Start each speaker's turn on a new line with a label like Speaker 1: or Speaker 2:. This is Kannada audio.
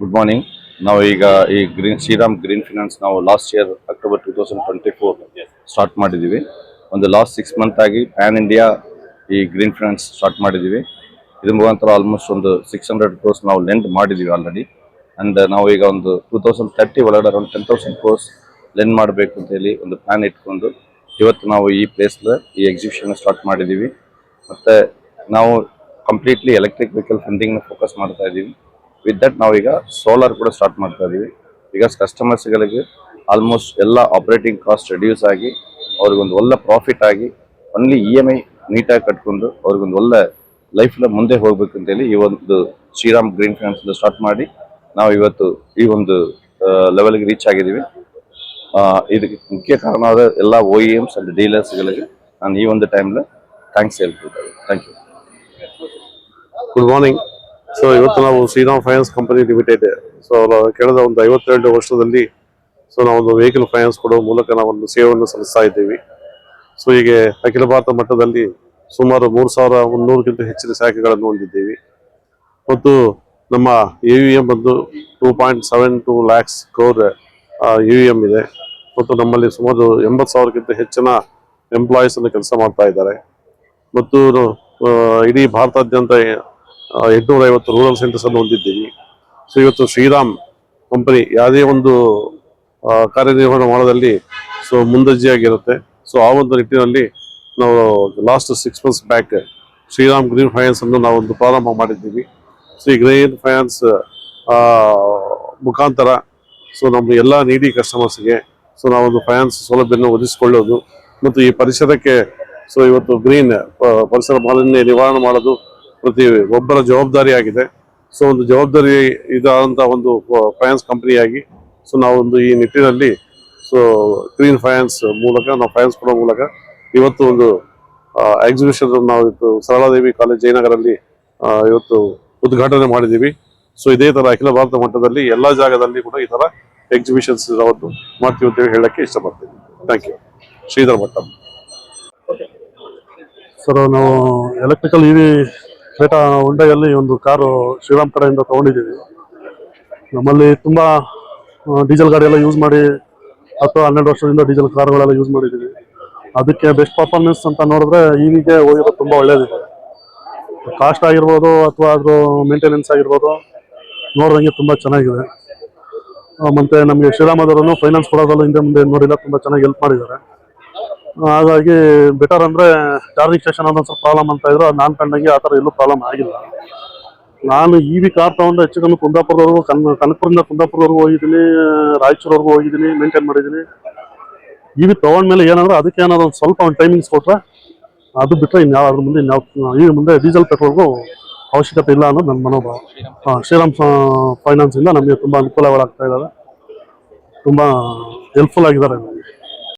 Speaker 1: ಗುಡ್ ಮಾರ್ನಿಂಗ್ ನಾವು ಈಗ ಈ ಗ್ರೀನ್ ಶ್ರೀರಾಮ್ ಗ್ರೀನ್ ಫಿನಾನ್ಸ್ ನಾವು last year October two thousand twenty four start ಮಾಡಿದ್ದೀವಿ. ಒಂದು ಲಾಸ್ಟ್ ಸಿಕ್ಸ್ ಮಂತ್ ಆಗಿ ಪ್ಯಾನ್ ಇಂಡಿಯಾ ಈ ಗ್ರೀನ್ ಫಿನಾನ್ಸ್ ಸ್ಟಾರ್ಟ್ ಮಾಡಿದ್ದೀವಿ. ಇದ್ರ ಮುಖಾಂತರ ಆಲ್ಮೋಸ್ಟ್ ಒಂದು ಸಿಕ್ಸ್ ಹಂಡ್ರೆಡ್ ಕ್ರೋರ್ಸ್ ನಾವು ಲೆಂಡ್ ಮಾಡಿದ್ದೀವಿ ಆಲ್ರೆಡಿ ಅಂಡ್ ನಾವು ಈಗ ಒಂದು ಟೂ ತೌಸಂಡ್ ತರ್ಟಿ ಒಳಗಡೆ around ten thousand crores lend ಮಾಡಬೇಕು ಅಂತ ಹೇಳಿ ಒಂದು ಪ್ಲಾನ್ ಇಟ್ಕೊಂಡು ಇವತ್ತು ನಾವು ಈ ಪ್ಲೇಸ್ನ ಈ ಎಕ್ಸಿಬಿಷನ್ ಸ್ಟಾರ್ಟ್ ಮಾಡಿದ್ದೀವಿ. ಮತ್ತು ನಾವು ಕಂಪ್ಲೀಟ್ಲಿ ಎಲೆಕ್ಟ್ರಿಕ್ ವೆಹಿಕಲ್ ಫಂಡಿಂಗ್ನ ಫೋಕಸ್ ಮಾಡ್ತಾ ಇದ್ದೀವಿ. ವಿತ್ ದಟ್ ನಾವೀಗ ಸೋಲಾರ್ ಕೂಡ ಸ್ಟಾರ್ಟ್ ಮಾಡ್ತಾ ಇದ್ದೀವಿ ಬಿಕಾಸ್ ಕಸ್ಟಮರ್ಸ್ಗಳಿಗೆ ಆಲ್ಮೋಸ್ಟ್ ಎಲ್ಲ ಆಪರೇಟಿಂಗ್ ಕಾಸ್ಟ್ ರೆಡ್ಯೂಸ್ ಆಗಿ ಅವ್ರಿಗೊಂದು ಒಳ್ಳೆ ಪ್ರಾಫಿಟ್ ಆಗಿ ಒನ್ಲಿ ಇ ಎಂ ಐ ನೀಟಾಗಿ ಕಟ್ಕೊಂಡು ಅವ್ರಿಗೊಂದು ಒಳ್ಳೆ ಲೈಫ್ನ ಮುಂದೆ ಹೋಗ್ಬೇಕು ಅಂತೇಳಿ ಈ ಒಂದು ಶ್ರೀರಾಮ್ ಗ್ರೀನ್ ಫಿನಾನ್ಸ್ ಸ್ಟಾರ್ಟ್ ಮಾಡಿ, ನಾವು ಇವತ್ತು ಈ ಒಂದು ಲೆವೆಲ್ಗೆ ರೀಚ್ ಆಗಿದ್ದೀವಿ. ಇದಕ್ಕೆ ಮುಖ್ಯ ಕಾರಣವಾದ ಎಲ್ಲ ಒ ಇ ಎಮ್ಸ್ ಅಂಡ್ ಡೀಲರ್ಸ್ಗಳಿಗೆ ನಾನು ಈ ಒಂದು timely thanks ಹೇಳ್ತಿದ್ದೇನೆ thank you
Speaker 2: good morning so ಇವತ್ತು ನಾವು Shriram finance company limited so ಕಳೆದ ಒಂದು ಐವತ್ತೆರಡು ವರ್ಷದಲ್ಲಿ ಸೊ ನಾವು ಒಂದು ವೆಹಿಕಲ್ ಫೈನಾನ್ಸ್ ಕೊಡುವ ಮೂಲಕ ನಾವು ಒಂದು ಸೇವೆಯನ್ನು ಸಲ್ಲಿಸ್ತಾ ಇದ್ದೀವಿ. ಸೊ ಹೀಗೆ ಅಖಿಲ ಭಾರತ ಮಟ್ಟದಲ್ಲಿ ಸುಮಾರು ಮೂರು ಸಾವಿರ ಮುನ್ನೂರಕ್ಕಿಂತ ಹೆಚ್ಚಿನ ಶಾಖೆಗಳನ್ನು ಹೊಂದಿದ್ದೀವಿ. ಮತ್ತು ನಮ್ಮ ಎ ವಿ ಎಂ ಬಂದು two point seven two lakhs crore U M ಇದೆ. ಮತ್ತು ನಮ್ಮಲ್ಲಿ ಸುಮಾರು ಎಂಬತ್ತು ಸಾವಿರಕ್ಕಿಂತ ಹೆಚ್ಚಿನ ಎಂಪ್ಲಾಯೀಸನ್ನು ಕೆಲಸ ಮಾಡ್ತಾ ಇದ್ದಾರೆ. ಮತ್ತು ಇಡೀ ಭಾರತಾದ್ಯಂತ ಎಂಟುನೂರ ಐವತ್ತು ರೂರಲ್ ಸೆಂಟರ್ಸ್ ಅನ್ನು ಹೊಂದಿದ್ದೀವಿ. ಸೊ ಇವತ್ತು ಶ್ರೀರಾಮ್ ಕಂಪನಿ ಯಾವುದೇ ಒಂದು ಕಾರ್ಯನಿರ್ವಹಣೆ ಮಾಡೋದಲ್ಲಿ ಸೊ ಮುಂದಜ್ಜಿಯಾಗಿರುತ್ತೆ ಸೊ ಆ ಒಂದು ನಿಟ್ಟಿನಲ್ಲಿ ನಾವು last six months back Shriram green finance ಅನ್ನು ನಾವು ಒಂದು ಪ್ರಾರಂಭ ಮಾಡಿದ್ದೀವಿ. ಸೊ ಈ ಗ್ರೀನ್ ಫೈನಾನ್ಸ್ ಮುಖಾಂತರ ಸೊ ನಮ್ಮ ಎಲ್ಲ ನೀಡಿ ಕಸ್ಟಮರ್ಸ್ಗೆ ಸೊ ನಾವೊಂದು ಫೈನಾನ್ಸ್ ಸೌಲಭ್ಯವನ್ನು ಒದಗಿಸಿಕೊಳ್ಳೋದು. ಮತ್ತು ಈ ಪರಿಸರಕ್ಕೆ ಸೊ ಇವತ್ತು ಗ್ರೀನ್ ಪರಿಸರ ಮಾಲಿನ್ಯ ನಿವಾರಣೆ ಮಾಡೋದು ಪ್ರತಿ ಒಬ್ಬರ ಜವಾಬ್ದಾರಿಯಾಗಿದೆ ಸೊ ಒಂದು ಜವಾಬ್ದಾರಿ ಇದಾದಂಥ ಒಂದು ಫೈನಾನ್ಸ್ ಕಂಪನಿಯಾಗಿ ಸೊ ನಾವೊಂದು ಈ ನಿಟ್ಟಿನಲ್ಲಿ ಸೊ ಗ್ರೀನ್ ಫೈನಾನ್ಸ್ ಮೂಲಕ, ನಾವು ಫೈನಾನ್ಸ್ ಕೊಡೋ ಮೂಲಕ ಇವತ್ತು ಒಂದು ಎಕ್ಸಿಬಿಷನ್ ನಾವು ಇವತ್ತು ಸರಳಾದೇವಿ ಕಾಲೇಜ್ ಜಯನಗರಲ್ಲಿ ಇವತ್ತು ಉದ್ಘಾಟನೆ ಮಾಡಿದ್ದೀವಿ. ಸೊ ಇದೇ ತರ ಅಖಿಲ ಭಾರತ ಮಟ್ಟದಲ್ಲಿ ಎಲ್ಲ ಜಾಗದಲ್ಲಿ ಕೂಡ ಈ ತರ ಎಕ್ಸಿಬಿಷನ್ಸ್ ಅವತ್ತು ಮಾಡ್ತೀವಿ ಅಂತೇಳಿ ಹೇಳಕ್ಕೆ ಇಷ್ಟಪಡ್ತೀನಿ. Thank you Sridhar okay.
Speaker 3: Sir ನಾವು ಎಲೆಕ್ಟ್ರಿಕಲ್ ಇವಿ ಕ್ರೇಟಾ ಹುಂಡೈಯಲ್ಲಿ ಒಂದು ಕಾರು ಶ್ರೀರಾಮ್ ಕಡೆಯಿಂದ ತಗೊಂಡಿದ್ದೀವಿ. ನಮ್ಮಲ್ಲಿ ತುಂಬ ಡೀಸೆಲ್ ಗಾಡಿ ಎಲ್ಲ ಯೂಸ್ ಮಾಡಿ ಹತ್ತು ಹನ್ನೆರಡು ವರ್ಷದಿಂದ ಡೀಸೆಲ್ ಕಾರುಗಳೆಲ್ಲ ಯೂಸ್ ಮಾಡಿದ್ದೀವಿ. ಅದಕ್ಕೆ ಬೆಸ್ಟ್ ಪರ್ಫಾರ್ಮೆನ್ಸ್ ಅಂತ ನೋಡಿದ್ರೆ ಈಗಿಗೆ ಹೋಗಿರೋದು ತುಂಬ ಒಳ್ಳೇದಿದೆ ಕಾಸ್ಟ್ ಆಗಿರ್ಬೋದು ಅಥವಾ ಅದ್ರ ಮೇಂಟೆನೆನ್ಸ್ ಆಗಿರ್ಬೋದು ನೋಡಿದಂಗೆ ತುಂಬ ಚೆನ್ನಾಗಿದೆ. ಮತ್ತು ನಮಗೆ ಶ್ರೀರಾಮದವರು ಫೈನಾನ್ಸ್ ಕೊಡೋದಲ್ಲ ಹಿಂದೆ ಮುಂದೆ ನೋಡಿಲ್ಲ, ತುಂಬ ಚೆನ್ನಾಗಿ ಹೆಲ್ಪ್ ಮಾಡಿದ್ದಾರೆ. ಹಾಗಾಗಿ ಬೆಟರ್ ಅಂದ್ರೆ ಚಾರ್ಜಿಂಗ್ ಸ್ಟೇಷನ್ ಒಂದೊಂದು ಸ್ವಲ್ಪ ಪ್ರಾಬ್ಲಮ್ ಅಂತ ಇದ್ರು. ನಾನು ಕಂಡಂಗೆ ಆ ಥರ ಎಲ್ಲೂ ಪ್ರಾಬ್ಲಮ್ ಆಗಿಲ್ಲ. ನಾನು ಇ ವಿ ಕಾರ್ ತಗೊಂಡು ಹೆಚ್ಚು ಕಮ್ಮಿ ಕುಂದಾಪುರದವರೆಗೂ, ಕನ್, ಕನಕಪುರದಿಂದ ಕುಂದಾಪುರವರೆಗೂ ಹೋಗಿದ್ದೀನಿ, ರಾಯಚೂರವರೆಗೂ ಹೋಗಿದ್ದೀನಿ ಮೇಂಟೈನ್ ಮಾಡಿದ್ದೀನಿ. ಇ ವಿ ತಗೊಂಡ್ಮೇಲೆ ಏನಂದ್ರೆ ಅದಕ್ಕೆ ಏನಾದ್ರು ಒಂದು ಸ್ವಲ್ಪ ಒಂದು ಟೈಮಿಂಗ್ಸ್ ಕೊಟ್ಟರೆ ಅದು ಬಿಟ್ಟರೆ ಇನ್ಯಾವ, ಅದ್ರ ಮುಂದೆ ಇನ್ಯಾವ, ಈ ಮುಂದೆ ಡೀಸೆಲ್ ಪೆಟ್ರೋಲ್ಗೂ ಅವಶ್ಯಕತೆ ಇಲ್ಲ ಅನ್ನೋದು ನನ್ನ ಮನೋಭಾವ. ಹಾಂ, ಶ್ರೀರಾಮ್ ಫೈನಾನ್ಸಿಂದ ನಮಗೆ ತುಂಬ ಅನುಕೂಲಗಳಾಗ್ತಾ ಇದ್ದಾವೆ ತುಂಬ ಹೆಲ್ಪ್ಫುಲ್ ಆಗಿದ್ದಾರೆ.